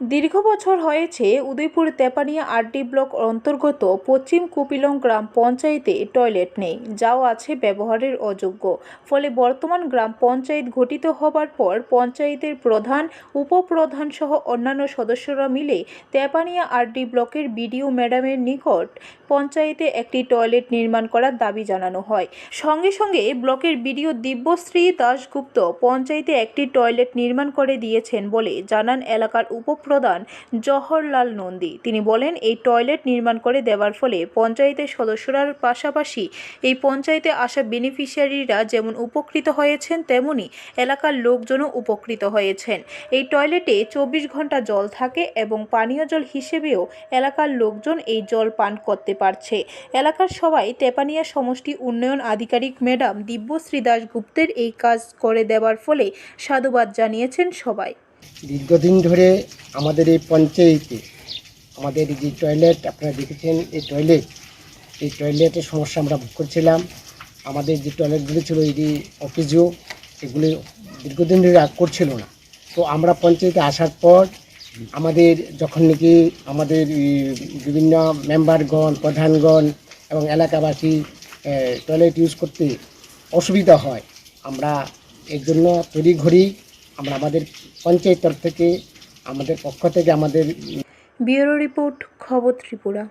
দীর্ঘ বছর হয়েছে উদয়পুর তেপানিয়া আরডি ব্লক অন্তর্গত পশ্চিম কুপিলং গ্রাম পঞ্চায়েতে টয়লেট নেই যাও আছে ব্যবহারের অযোগ্য। ফলে বর্তমান গ্রাম পঞ্চায়েত গঠিত হবার পর পঞ্চায়েতের প্রধান উপপ্রধান সহ অন্যান্য সদস্যরা মিলে তেপানিয়া আরডি ব্লকের বিডিও ম্যাডামের নিকট পঞ্চায়েতে একটি টয়লেট নির্মাণ করার দাবি জানানো হয়। সঙ্গে সঙ্গে ব্লকের বিডিও দিব্যশ্রী দাশগুপ্ত পঞ্চায়েতে একটি টয়লেট নির্মাণ করে দিয়েছেন বলে জানান এলাকার উপপ্রধান জওহরলাল নন্দী। তিনি বলেন, এই টয়লেট নির্মাণ করে দেওয়ার ফলে পঞ্চায়েতের সদস্যরার পাশাপাশি এই পঞ্চায়েতে আসা বেনিফিশিয়ারিরা যেমন উপকৃত হয়েছেন, তেমনি এলাকার লোকজনও উপকৃত হয়েছেন। এই টয়লেটে চব্বিশ ঘণ্টা জল থাকে এবং পানীয় জল হিসেবেও এলাকার লোকজন এই জল পান করতে পারছে। এলাকার সবাই তেপানিয়া সমষ্টি উন্নয়ন আধিকারিক ম্যাডাম দিব্যশ্রী দাশগুপ্তের এই কাজ করে দেওয়ার ফলে সাধুবাদ জানিয়েছেন সবাই। দীর্ঘদিন ধরে আমাদের এই পঞ্চায়েতে, আমাদের যে টয়লেট আপনারা দেখেছেন এই টয়লেট এই টয়লেটের সমস্যা আমরা ভোগ করছিলাম। আমাদের যে টয়লেটগুলি ছিল এটি অফিসও এগুলি দীর্ঘদিন ধরে করছিল না। তো আমরা পঞ্চায়েতে আসার পর আমাদের যখন নাকি আমাদের বিভিন্ন মেম্বারগণ প্রধানগণ এবং এলাকাবাসী টয়লেট ইউজ করতে অসুবিধা হয়, আমরা এর জন্য তৈরি তড়িঘড়ি আমরা আমাদের পঞ্চায়েত তরফ থেকে আমাদের পক্ষ থেকে আমাদের ব্যুরো রিপোর্ট খবর ত্রিপুরা।